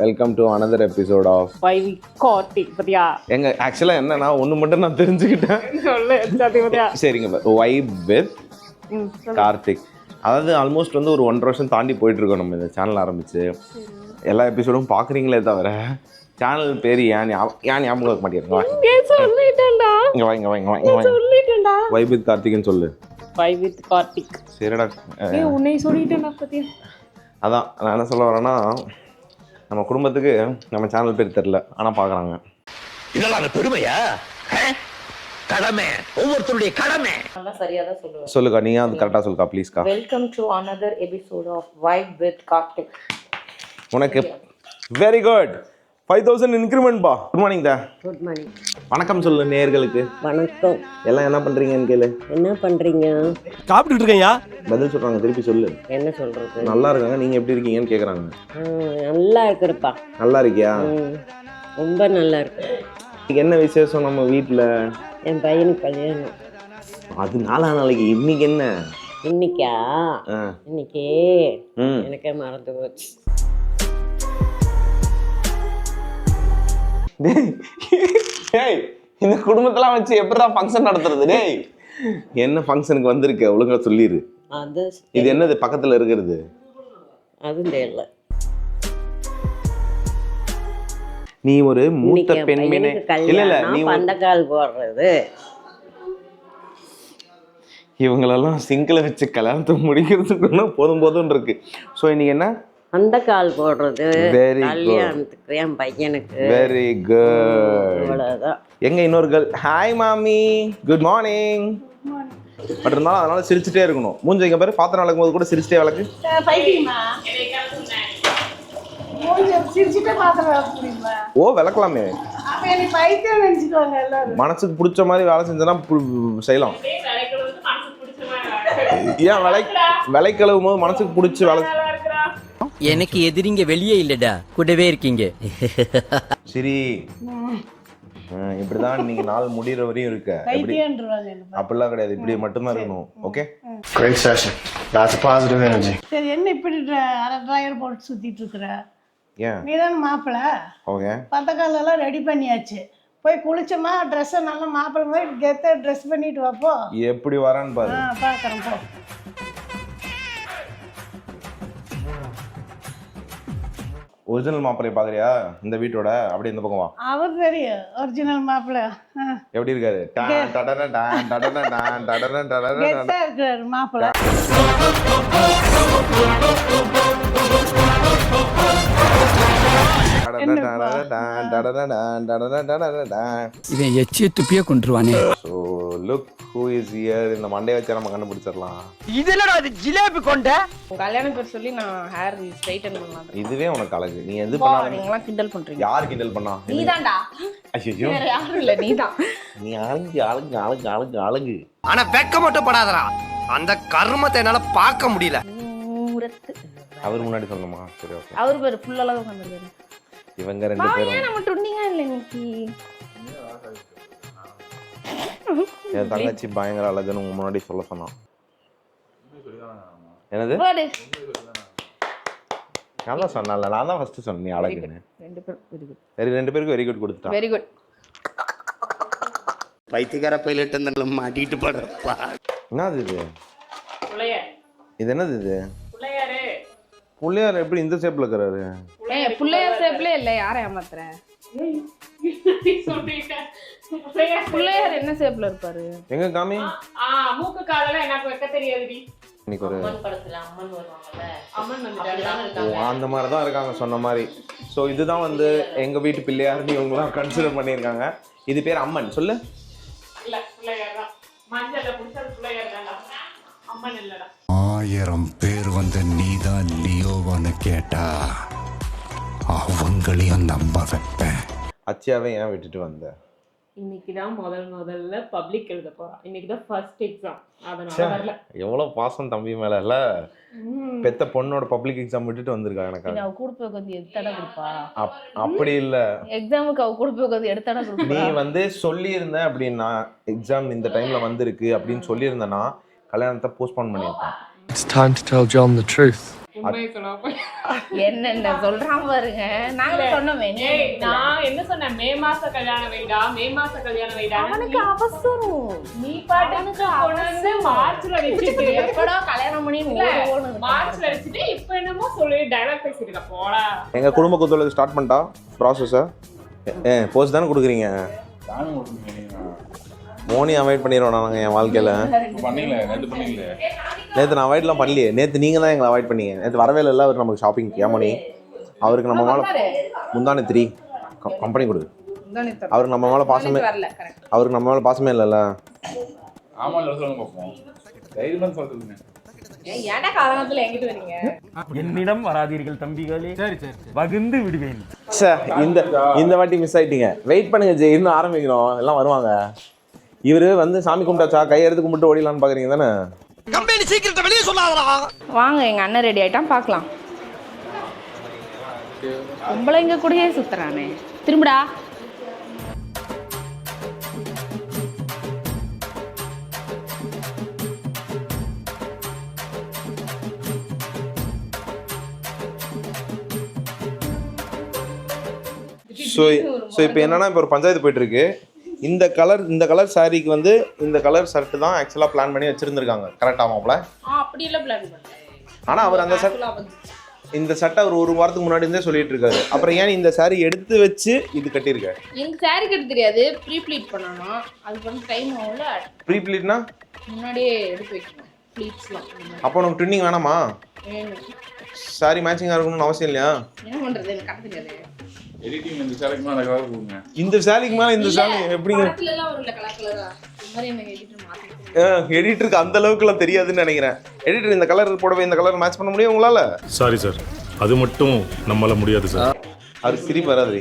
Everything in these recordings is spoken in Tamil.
Welcome to another episode of why we caught it பத்தியா எங்க ஆக்சுவலாக என்னன்னா ஒன்று மட்டும் நான் தெரிஞ்சுக்கிட்டேன். சொல்லு சரிங்க வைப் வித். கார்த்திக்? அதாவது ஆல்மோஸ்ட் வந்து ஒரு ஒன்றரை வருஷம் தாண்டி போயிட்டு இருக்கோம் நம்ம இந்த சேனல் ஆரம்பிச்சு. எல்லா எபிசோடும் பார்க்குறீங்களே தவிர சேனல் பேர் ஏன் ஏன் ஞாபகம் வைக்க மாட்டேங்க ஏய், சொல்லிட்டேன்டா. இங்கே வா இங்கே வா இங்கே வா இங்கே வா. சொல்லிட்டேன்டா. வைப் வித் கார்த்திக்னு சொல்லு. Why with Karthik? சரிடா ஏய் உன்னை சொல்லிட்டேன்டா பத்தியா அதான் நான் என்ன சொல்ல வரேன்னா நம்ம குடும்பத்துக்கு நம்ம சேனல் பேர் தெரில ஆனால் பார்க்குறாங்க இதெல்லாம் அந்த பெருமையா? கடமை. ஒவ்வொருத்தருடைய கடமை. நல்லா சரியா தான் சொல்லுவேன் சொல்லுக்கா நீ அது கரெக்டாக சொல்லுக்கா ப்ளீஸ்க்கா welcome to another episode of vibe with Karthik உனக்கு வெரி குட் ஃபைவ் தௌசண்ட் இன்க்ரிமெண்ட்பா குட் மார்னிங் தா குட் மார்னிங் வணக்கம் சொல்லு நேர்களுக்கு வணக்கம். எல்லாம் என்ன பண்ணுறீங்கன்னு கேளு. என்ன பண்றீங்க? சாப்பிட்டுட்டு இருக்கேன்யா பதில் சொல்கிறாங்க திருப்பி சொல்லு. என்ன சொல்றது? நல்லா இருக்காங்க நீங்கள் எப்படி இருக்கீங்கன்னு கேட்குறாங்க ஆ, நல்லா இருக்குதுப்பா. நல்லா இருக்கியா? ரொம்ப நல்லா இருக்கு. இன்னைக்கு என்ன விசேஷம் நம்ம வீட்டில் என் பையனுக்கு கல்யாணம். அது நாலா நாளைக்கு இன்னைக்கு என்ன? இன்னைக்கா? ஆ. இன்னைக்கு. எனக்கே மறந்து போச்சு. டேய் இந்த குடும்பத்தெல்லாம் வச்சு எப்படிடா ஃபங்க்ஷன் நடத்துறது? டேய் என்ன ஃபங்க்ஷனுக்கு வந்திருக்க? ஒழுங்கா சொல்லிடு அது இது என்னது? பக்கத்தில் இருக்கிறது. அதுவும் தெரியல. நீ ஒரு மூத்த பெண்மணி இல்ல இல்ல நீ ஒரு- பந்தக்கால் போடுறது. இவங்களெல்லாம் சிங்கிளை வச்சு கல்யாணத்தை முடிக்கிறதுக்குன்னா போதும் போதும்னு இருக்கு. ஸோ இன்னைக்கு என்ன? அந்த கால் போடுறது Very good. கல்யாணத்துக்கு என் பையனுக்கு. வெரி குட் இவ்வளவுதான். எங்க இன்னொரு கேர்ள் ஹாய் மாமி. குட் மார்னிங் பட் இருந்தாலும் அதனால சிரிச்சுட்டே இருக்கணும். மூஞ்சி இங்க பாரு பாத்திரம் விளக்கும் போது கூட சிரிச்சிட்டே முடியுமா ஓ விளக்கலாமே. மனசுக்கு பிடிச்ச மாதிரி வேலை செஞ்சோன்னா பு- செய்யலாம். ஏன் விளை விளை கழுவும் போது மனசுக்கு பிடிச்சி வேலை எனக்கு எதிரிங்க வெளியே இல்லடா. கூடவே இருக்கீங்க. சரி. இப்படிதான் இன்னைக்கு நாள் முடியிற வரையும் இருக்க. அப்படிலாம் கிடையாது. இப்படி மட்டும்தான் இருக்கணும். Okay session. Lots of positive energy. சரி என்ன இப்படி அரை டிராயர் போட்டு சுத்திட்டு இருக்கிற? ஏன்? நீ தானே மாப்பிள்ள ஓகே. பந்தக்கால் எல்லாம் ரெடி பண்ணியாச்சு. போய் குளிச்சோமா ட்ரெஸ்ஸை நல்லா மாப்பிள்ளை மாதிரி கெத்த ட்ரெஸ் பண்ணிட்டு வாப்போ எப்படி வரேன்னு பாரு. பார்க்குறேன் போ. ஒரிஜினல் மாப்பிள்ளைய பாக்குறியா? இந்த வீட்டோட? அப்படியே இந்த பக்கம்? வா அவர் தெரியும். ஒரிஜினல் மாப்பிள்ளை. எப்படி இருக்காரு? டான் டடன டான் டடன டான் டடன டடன டான். கெத்தா இருக்கிறாரு மாப்பிள்ளை. இவன் எச்சிய துப்பிய கொண்டுருவானே So, look who is here. இந்த மண்டையை வச்சு நம்ம கண்டுபிடிச்சிடலாம். இதெல்லாம் அது ஜிலேபி கொண்ட? உங்க கல்யாணம் பேர் சொல்லி நான் ஹேர் ஸ்ட்ரைட்டன் பண்ணலாம். இதுவே உனக்கு அழகு. நீ எது போ, பண்ணாலும் நீங்களாம் கிண்டல் பண்றீங்க. யார் கிண்டல் பண்ணா? நீதான்டா. ஐயோ வேற யாரும் இல்ல நீதான். நீ அழகு அழகு அழகு அழகு அழகு. ஆனா வெக்க மட்டும் படாதடா அந்த கர்மத்தை என்னால பார்க்க முடியல. அவர் முன்னாடி சொல்லணுமா? சரி ஓகே அவர் பேர் ஃபுல் அளவு வந்திருக்காரு இவங்க ரெண்டு பேரும். நம்ம ட்ரெண்டிங்கா இல்ல இன்னைக்கு. என் தங்கச்சி பயங்கர அழகுன்னு உங்க முன்னாடி சொல்ல சொன்னான் என்னது? தான் சொன்னேன்ல நான் தான் ஃபர்ஸ்ட் சொன்னேன் நீ அழகுன்னு. ரெண்டு பேரும் வெரி குட் சரி ரெண்டு பேருக்கும் வெரி குட் கொடுத்துட்டான். வெரி குட் பைத்தியக்கார பைலட் அந்த மாட்டிட்டு படுறப்பா என்னது இது? இது என்னது இது? புள்ளையார் எப்படி இந்த ஷேப்ல இருக்கிறாரு? ஏய் புள்ளையார் ஷேப்ல இல்ல. யாரை ஏமாத்துற? புள்ளையார் என்ன ஷேப்ல இருப்பாரு? எங்க காமி? ஆ மூக்கு காலெல்லாம் எனக்கு வைக்க தெரியாதுடி. இன்னைக்கு ஒரு அந்த மாதிரி தான் இருக்காங்க. சொன்ன மாதிரி. ஸோ இதுதான் வந்து எங்க வீட்டு பிள்ளையார்னு இவங்கலாம் கன்சிடர் பண்ணியிருக்காங்க. இது பேர் அம்மன். சொல்லு. இல்ல பிள்ளையார் தான். மஞ்சள்ல புடிச்சது பிள்ளையார் தான்டா. அம்மன் இல்லடா. ஆயிரம் பேர் வந்து நீதான் லியோவான்னு கேட்டா அவங்களையும் நம்ப வைப்பேன். அச்சியாவை ஏன் விட்டுட்டு வந்த? இன்னைக்கு தான் முதல் முதல்ல பப்ளிக் எழுத போறான் இன்னைக்கு தான் ஃபர்ஸ்ட் எக்ஸாம் அதனால ச்சே. வரல. எவ்வளோ பாசம் தம்பி மேல இல்ல? பெத்த பொண்ணோட பப்ளிக் எக்ஸாம் விட்டுட்டு வந்திருக்கா எனக்கு அவ கூட போய் உட்காந்து எடுத்தாடா கொடுப்பா. அப் அப்படி இல்ல. எக்ஸாமுக்கு அவ கூட போய் உட்காந்து எடுத்தாடா நீ கொடுப்பா வந்து சொல்லியிருந்த அப்படின்னா எக்ஸாம் இந்த டைம்ல வந்திருக்கு அப்படின்னு சொல்லியிருந்தனா கல்யாணத்தை போஸ்ட்போன் பண்ணியிருப்பான். It's time to tell John the truth. என்னென்ன சொல்றான் பாருங்க. நாங்க சொன்னோமே. நான் என்ன சொன்னேன்? மே மாச கல்யாணம் வைடா? மே மாச கல்யாணம் வைடா? அவனுக்கு அவசரம். நீ பாட்டுக்கு கொண்டு மார்ச்ல வச்சுட்டு எப்படா கல்யாணம் பண்ணி மார்ச்ல வச்சுட்டு இப்ப என்னமோ சொல்லி டைலாக் பேசிட்டு போடா. எங்கள் குடும்ப குத்தொழில் ஸ்டார்ட் பண்ணிட்டா? ப்ராசஸை ஏ போஸ்ட் தானே கொடுக்குறீங்க? மோனி அவாய்ட் பண்ணிடுவோம் நாங்கள் என் வாழ்க்கையில். நேற்று நான் அவாய்ட்லாம் பண்ணலையே. நேற்று நீங்கள் தான் எங்களை அவாய்ட் பண்ணீங்க. நேற்று வரவே இல்லை அவர் நமக்கு ஷாப்பிங் ஏமோனி அவருக்கு நம்ம மேலே முந்தானே த்ரீ கம்பெனி கொடு அவருக்கு நம்ம மேலே பாசமே வரல கரெக்ட் அவருக்கு நம்ம மேலே பாசமே இல்லைல்ல. என்னிடம் வராதீர்கள் தம்பிகளே. சரி சரி வகுந்து விடுவேன். சே இந்த இந்த வாட்டி மிஸ் ஆயிட்டீங்க. வெயிட் பண்ணுங்க ஜெய். இன்னும் ஆரம்பிக்கணும் எல்லாம் வருவாங்க. இவர் வந்து சாமி கும்பிட்டாச்சா? கையெடுத்து கும்பிட்டு ஓடிடலான்னு பார்க்குறீங்க தானே? கம்பெனி சீக்கிரத்தை வெளியே சொல்லாதடா. வாங்க எங்க அண்ணன் ரெடி ஆயிட்டான் பார்க்கலாம். பொம்பளைங்க கூடயே சுத்துறானே. திரும்புடா. ஸோ ஸோ இப்போ என்னன்னா இப்போ ஒரு பஞ்சாயத்து போயிட்டு இருக்கு. இந்த கலர் இந்த கலர் சாரீக்கு வந்து இந்த கலர் ஷர்ட் தான் ஆக்சுவலாக பிளான் பண்ணி வச்சிருந்திருக்காங்க. கரெக்டாக மாப்பிள அப்படி இல்ல பிளான் ஆனால் அவர் அந்த சட் இந்த சட்டை அவர் ஒரு வாரத்துக்கு முன்னாடி இருந்தே சொல்லிட்டு இருக்காரு. அப்புறம் ஏன் இந்த சாரி எடுத்து வச்சு இது கட்டியிருக்க? எனக்கு சாரி கட்ட தெரியாது. ப்ரீ ப்ளீட் பண்ணணும்? அதுக்கு வந்து டைம் ஆகும்ல. ப்ரீ ப்ளீட்னா முன்னாடியே எடுத்து வைக்கணும் ப்ளீட்ஸ்லாம் அப்போ உனக்கு ட்வின்னிங் வேணாமா? சாரி மேட்சிங்காக இருக்கணும்னு அவசியம் இல்லையா? என்ன பண்றது? எனக்கு கட்ட தெரியாது. இந்த சாரிக்கு மேலே இந்த சாரி எப்படிங்க? படத்துல எல்லாம் வரும்ல கலர் கலரா இந்த மாதிரி எனக்கு எடிட்டர் மாத்தி எடிட்டருக்கு அந்த அளவுக்குலாம் தெரியாதுன்னு நினைக்கிறேன். எடிட்டர் இந்த கலர் போடவே இந்த கலர் மேட்ச் பண்ண முடியும் உங்களால? சாரி சார் அது மட்டும் நம்மளால முடியாது சார் அது சிரிப்பு வராது.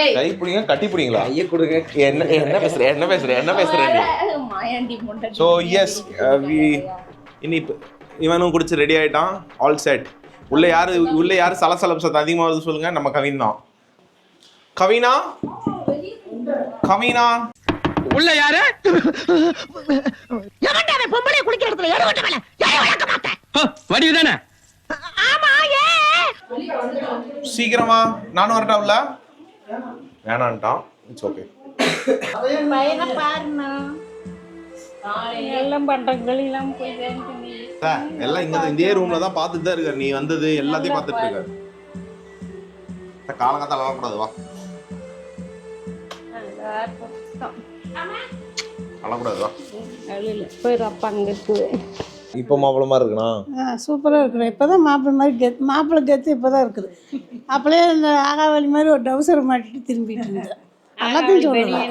ஏய். கை பிடிங்க கட்டி பிடிங்களா? ஐயா கொடுங்க. என்ன என்ன பேசுற என்ன பேசுற என்ன பேசுற நீ? மாயாண்டி முண்டை ஸோ எஸ் வி இனி இவனும் குடிச்சு ரெடி ஆயிட்டான். ஆல் செட் உள்ள யாரு உள்ள யாரு சலசலப்பு சத்தம் அதிகமாக வருது சொல்லுங்க. நம்ம கவின் தான். கவினா? கவினா? உள்ள யாரு? வடிவு தானே? சீக்கிரமா. நானும் வரட்டா உள்ள? வேணான்ட்டான். இட்ஸ் ஓகே பையனை பாருண்ணா. எல்லாம் பண்றங்கள் எல்லாம் போய் எல்லாம் இங்க இதே ரூம்ல தான் பார்த்துட்டு தான் இருக்காரு. நீ வந்தது எல்லாத்தையும் பார்த்துட்டு இருக்காரு. காலங்காத்தால வரக்கூடாது வா. அழக்கூடாது வா. அங்க இருக்கு இப்போ மாப்பிளமா இருக்குண்ணா? சூப்பராக இருக்கிறேன் இப்போ தான் மாப்பிள்ளை மாதிரி கெத் மாப்பிள்ளை கெத்து இப்போ தான் இருக்குது. அப்போலே இந்த ஆகாவலி மாதிரி ஒரு டவுசரை மாட்டிட்டு திரும்பிட்டு இருந்தேன். எல்லாத்தையும் சொல்லலாம்.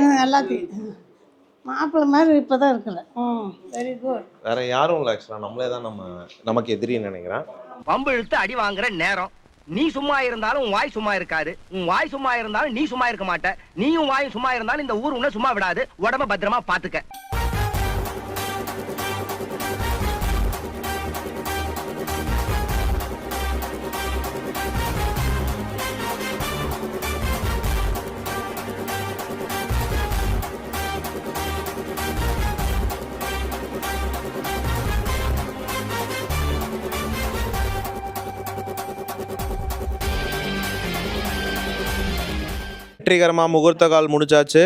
ம், எல்லாத்தையும். மாப்பிள்ளை மாதிரி இப்போ தான் இருக்கிறேன் ம் வெரி குட் வேற யாரும் இல்லை ஆக்சுவலா நம்மளே தான் நம்ம நமக்கு எதிரின்னு நினைக்கிறேன்? பம்பு இழுத்து அடி வாங்குற நேரம். நீ சும்மா இருந்தாலும் உன் வாய் சும்மா இருக்காது. உன் வாய் சும்மா இருந்தாலும் நீ சும்மா இருக்க மாட்ட. நீயும் வாயும் சும்மா இருந்தாலும் இந்த ஊர் உன்னை சும்மா விடாது. உடம்ப பத்திரமா பாத்துக்க. வெற்றிகரமா முகூர்த்த கால் முடிச்சாச்சு.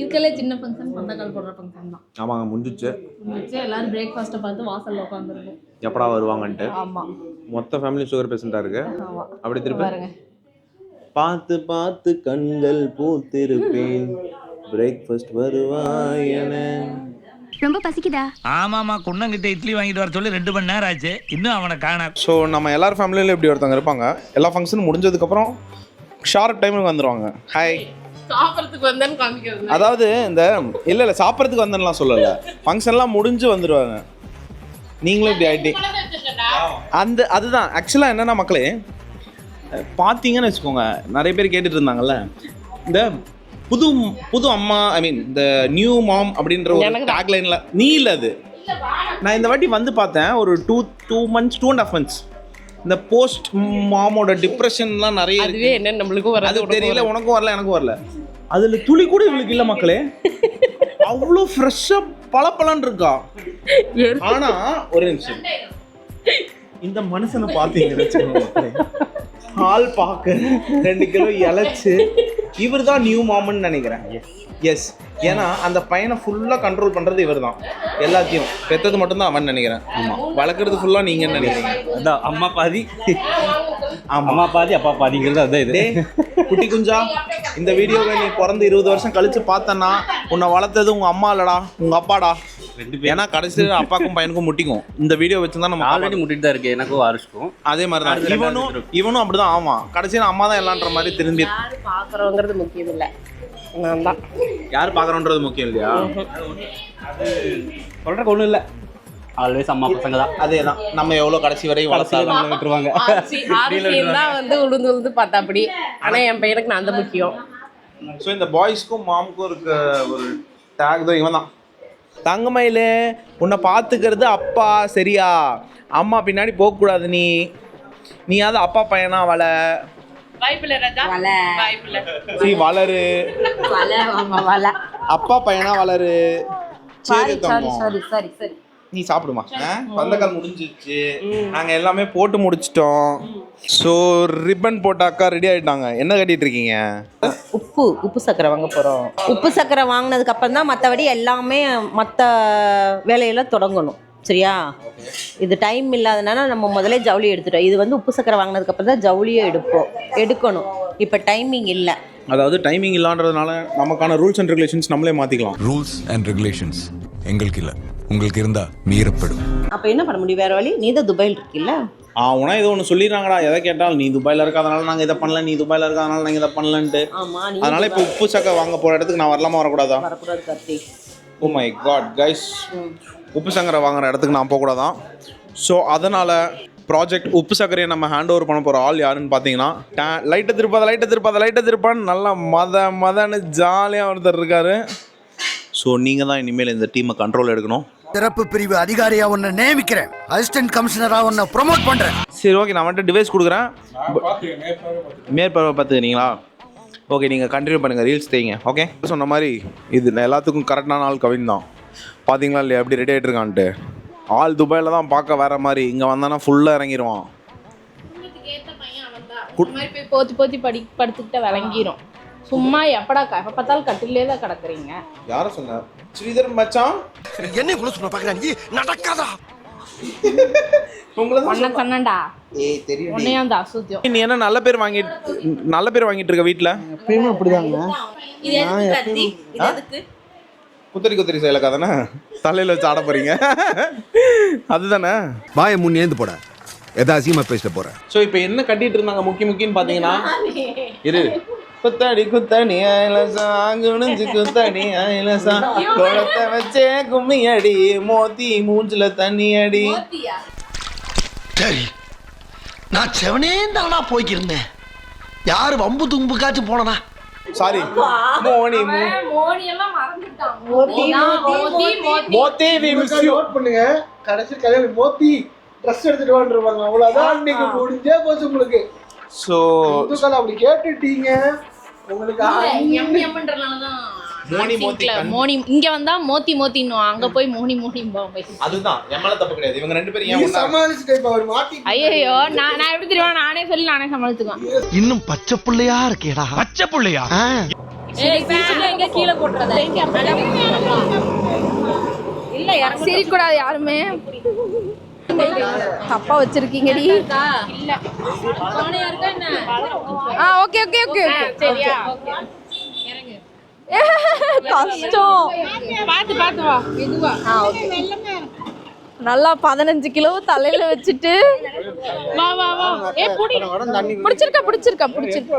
இருக்கலே சின்ன ஃபங்க்ஷன் பந்தக்கால் போடுற ஃபங்க்ஷன் தான். ஆமாங்க முடிஞ்சிச்சு. முடிச்சு எல்லாரும் பிரேக்ஃபாஸ்ட்டை பார்த்து வாசல்ல உட்காந்துருக்கோம் எப்படா வருவாங்கன்ட்டு. ஆமா. மொத்த ஃபேமிலி சுகர் பேஷண்டா இருக்கு. ஆமா. அப்படி திருப்பி? பாருங்க. பார்த்து பார்த்து கண்கள் பூத்திருப்பேன். பிரேக்ஃபாஸ்ட் வருவாயன ரொம்ப பசிக்குதா? ஆமாமா குன்னங்கிட்ட இட்லி வாங்கிட்டு வர சொல்லி ரெண்டு மணி நேரம் ஆச்சு. இன்னும் அவனை காண ஸோ நம்ம எல்லார் ஃபேமிலியிலும் இப்படி ஒருத்தவங்க இருப்பாங்க. எல்லா ஃபங்க்ஷனும் முடிஞ்சதுக்கப்புறம் ஷார்ப் டைமுக்கு வந்துடுவாங்க ஹாய் சாப்பிடறதுக்கு வந்தேன்னு காமிக்கிறது. அதாவது இந்த இல்லை இல்லை சாப்பிட்றதுக்கு வந்தேன்லாம் சொல்லலை. ஃபங்க்ஷன்லாம் முடிஞ்சு வந்துடுவாங்க நீங்களும் இப்படி ஆகிட்டே அந்த அதுதான். ஆக்சுவலாக என்னென்ன மக்களே பார்த்தீங்கன்னு வச்சுக்கோங்க. நிறைய பேர் கேட்டுட்டு இருந்தாங்கல்ல. இந்த புது புது அம்மா ஐ மீன் இந்த நியூ மாம் அப்படின்ற ஒரு டேக்லைனில் நீ இல்லை அது. நான் இந்த வாட்டி வந்து பார்த்தேன். ஒரு two two months two and half months இந்த போஸ்ட் மாமோட டிப்ரெஷன்லாம் நிறைய. அதுவே என்ன நம்மளுக்கும் அது தெரியல உனக்கும் வரல எனக்கும் வரல. அதுல துளி கூட இவளுக்கு இல்ல மக்களே. அவ்வளோ ஃப்ரெஷ்ஷாக பளபளன்னு இருக்கா. ஆனா ஒரு நிமிஷம். இந்த மனுஷனை வச்சுக்கோங்களேன் ஆள் பார்க்க ரெண்டு கிலோ இழைச்சு இவர் தான் நியூ மாமன் நினைக்கிறேன். எஸ் ஏன்னா அந்த பையனை ஃபுல்லாக கண்ட்ரோல் பண்ணுறது இவர் தான் எல்லாத்தையும். பெத்தது மட்டும்தான் அவன் நினைக்கிறேன். ஆமாம் வளர்க்குறது ஃபுல்லாக நீங்கள் நினைக்கிறீங்க. அதான் அம்மா பாதி. அம்மா பாதி அப்பா பாதிங்கிறது அதான் இது. குட்டி குஞ்சா இந்த வீடியோவை நீ பிறந்து இருபது வருஷம் கழிச்சு பார்த்தனா உன்னை வளர்த்தது உங்க அம்மா இல்லடா உங்க அப்பாடா. ரெண்டு பேரும். ஏன்னா கடைசியில் அப்பாக்கும் பையனுக்கும் முட்டிக்கும். இந்த வீடியோ வச்சு தான் நம்ம ஆல்ரெடி முட்டிட்டு தான் இருக்கு எனக்கும் வாரிசுக்கும் அதே மாதிரி தான் இவனும் இவனும் அப்படிதான். ஆமாம் கடைசியில் அம்மா தான் எல்லான்ற மாதிரி திரும்பி யாரு பார்க்குறோங்கிறது முக்கியம் இல்லை தான். யார் பார்க்குறோன்றது முக்கியம் இல்லையா? சொல்றதுக்கு ஒன்றும் இல்லை. ஆல்வேஸ் அம்மா பசங்க தான். அதே தான் நம்ம எவ்வளோ கடைசி வரையும் வளர்த்தாலும் நம்மளை விட்டுருவாங்க. தான் வந்து உளுந்து உளுந்து பார்த்தா அப்படி. ஆனால் என் பையனுக்கு நான் தான் முக்கியம். ஸோ இந்த பாய்ஸ்க்கும் மாமுக்கும் இருக்க ஒரு டேக் தான் இவன் தான் தங்கமயிலே உன்னை பார்த்துக்கிறது அப்பா சரியா? அம்மா பின்னாடி போகக்கூடாது நீ. நீயாவது அப்பா பையனா வள? வளரு. அப்பா பையனா வளரு. சரி சாரி சாரி சரி நீ சாப்பிடுமா? பந்தக்கால் முடிஞ்சிருச்சு. நாங்க எல்லாமே போட்டு முடிச்சிட்டோம். ஸோ ரிப்பன் போட்ட அக்கா ரெடி ஆயிட்டாங்க. என்ன கட்டிட்டு இருக்கீங்க? உப்பு உப்பு சர்க்கரை வாங்க போகிறோம் உப்பு சர்க்கரை வாங்கினதுக்கு அப்புறம் தான் மற்றபடி எல்லாமே மற்ற வேலையெல்லாம் தொடங்கணும். சரியா? இது டைம் இல்லாதனால நம்ம முதல்ல ஜவுளி எடுத்துட்டோம். இது வந்து உப்பு சர்க்கரை வாங்கினதுக்கு அப்புறம் தான் ஜவுளியே எடுப்போம். எடுக்கணும். இப்போ டைமிங் இல்லை. அதாவது டைமிங் இல்லான்றதுனால நமக்கான ரூல்ஸ் அண்ட் ரெகுலேஷன்ஸ் நம்மளே மாத்திக்கலாம். ரூல்ஸ் அண்ட் ரெகுலேஷன்ஸ் எங்களுக்கு இல்ல. உங்களுக்கு இருந்தா மீறப்படும். அப்போ என்ன பண்ண முடியும்? வேற வழி? நீ தான் துபாயில் இருக்கில்ல? ஆனா ஏதோ ஒன்று சொல்லிடுறாங்கடா. எதை கேட்டாலும் நீ துபாயில் இருக்காதனால நாங்கள் இதை பண்ணல நீ துபாயில் இருக்காதனால நாங்கள் இதை பண்ணலன்ட்டு. ஆமா நீ அதனால இப்போ உப்பு சக்கை வாங்க போகிற இடத்துக்கு நான் வரலாமா? வரக்கூடாதா? வரக்கூடாது Karthi. Oh my god guys உப்பு சக்கரை வாங்குற இடத்துக்கு நான் போகக்கூடாதான் ஸோ அதனால் ப்ராஜெக்ட் உப்பு சக்கரையை நம்ம ஹேண்ட் ஓவர் பண்ண போகிற ஆள் யாருன்னு பார்த்தீங்கன்னா லைட்டை திருப்பாத லைட்டை திருப்பாத லைட்டை திருப்பான்னு நல்லா மத மதன்னு ஜாலியாக ஒருத்தர் இருக்காரு. ஸோ நீங்கள் தான் இனிமேல் இந்த டீமை கண்ட்ரோல் எடுக்கணும். சிறப்பு பிரிவு அதிகாரியா உன்னை நியமிக்கிறேன். அசிஸ்டன்ட் கமிஷனரா உன்னை ப்ரொமோட் பண்றேன். சரி ஓகே நான் வந்துட்டு டிவைஸ் கொடுக்குறேன். மேற்பார்வை பார்த்துக்கிறீங்களா ஓகே நீங்கள் கண்டினியூ பண்ணுங்கள் ரீல்ஸ் தேங்க ஓகே சொன்ன மாதிரி இது எல்லாத்துக்கும் கரெக்டான ஆள் கவின் தான். பார்த்தீங்களா இல்லையா? எப்படி ரெடி ஆகிட்டு இருக்கான்ட்டு. ஆள் துபாயில் தான் பார்க்க வேற மாதிரி. இங்கே வந்தானா ஃபுல்லாக இறங்கிடுவான் ஏத்த பையன் அவன் தான் இந்த மாதிரி போய் போத்தி போத்தி படி படுத்துக்கிட்ட விளங்கிரும். சும்மா எப்படா க- எப்ப பார்த்தாலும் கட்டிலே தான் கிடக்குறீங்க. யாரை சொன்னார் ஸ்ரீதர் மச்சான்? என்ன குழு சொன்ன பாக்குறாங்க நடக்காதா? உங்களை ஒன்ன சொன்னண்டா ஏய் தெரியும் உன்னையும் அந்த அசுத்தியம். நீ என்ன நல்ல பேர் வாங்கிட்டு நல்ல பேர் வாங்கிட்டு இருக்க வீட்டில் இது எதுக்கு கத்தி இது எதுக்கு? குத்தரி குத்தரி செயலக்கா தானே தலையில் வச்சு ஆட போறீங்க. அதுதானே? வாய முன்னேந்து போட. எதா அசியமா பேச போற ஸோ இப்போ என்ன கட்டிட்டு இருந்தாங்க முக்கிய முக்கியன்னு பார்த்தீங்கன்னா இரு. குத்தடி குத்தடி ஐலசா குனிஞ்சு குத்தடி ஐலசா குளத்தை வச்சே கும்மி அடி மோத்தி மூஞ்சில தண்ணி அடி சரி நான் செவனே தானா போய்க்கிருந்தேன். யாரு வம்பு தும்புக்காச்சும் போனனா? சாரி மோனி மோ- மோடி எல்லாம் மறந்துட்டான். மோதி மோதி மோதி miss you. பண்ணுங்க. கடைசி கல்யாணம் மோத்தி ட்ரெஸ் எடுத்துட்டு வந்துருவாங்க அவ்வளவுதான். இன்னைக்கு முடிஞ்சே போச்சு உங்களுக்கு. ஸோ இந்துக்கள் அப்படி கேட்டுட்டீங்க. மோனி மோத்தி சிங்க்ல கண்- மோனி இங்க வந்தா மோத்தி மோத்தின்னும் அங்க போய் மோனி மோனி போய் அதுதான் என் மேல தப்பு கிடையாது. இவங்க ரெண்டு பேரும் ஏன் ஒண்ணா சமாளிச்சுட்டு இப்ப அவர் மாட்டி ஐயோ நான் நான் எப்படி தெரியும்? நானே சொல்லி நானே சமாளிச்சுக்குவேன். இன்னும் பச்சை புள்ளையா இருக்கேடா. பச்சை புள்ளையா? எங்க கீழே போட்டுறத? இல்ல சிரிக்க கூடாது யாருமே. தப்பா வச்சிருக்கீங்கடி. இல்ல. ஆ ஓகே ஓகே ஓகே. சரியா. கஷ்டம். பாத்து பாத்து வா. மெதுவா. ஆ ஓகே. நல்லா பதினஞ்சு கிலோ தலையில வச்சுட்டு. வா வா வா. ஏ புடி. பிடிச்சிருக்கா பிடிச்சிருக்கா பிடிச்சிருக்கா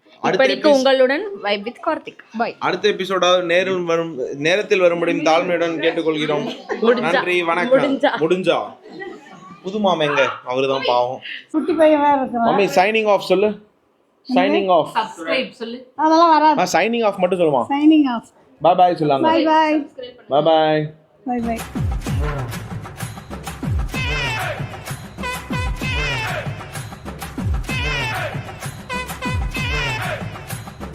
இப்படிக்கு உங்களுடன் வித் கார்த்திக். பாய் அடுத்த எபிசோடாவது நேரில் வரும் நேரத்தில் வரும்படியும் தாழ்மையுடன் கேட்டுக்கொள்கிறோம். முடிஞ்சா. நன்றி வணக்கம். முடிஞ்சா. முடிஞ்சா. புது மாமா எங்க? அவருதான் பாவம். குட்டி பையன் மம்மி சைனிங் ஆஃப் சொல்லு. சைனிங் ஆஃப் சப்ஸ்கிரைப் சொல்லு. அதெல்லாம் வராது. சைனிங் ஆஃப் மட்டும் சொல்லுமா? சைனிங் ஆஃப் பாய் பாய் சொல்லாங்க பாய் பாய் பாய் பாய் பாய் பாய்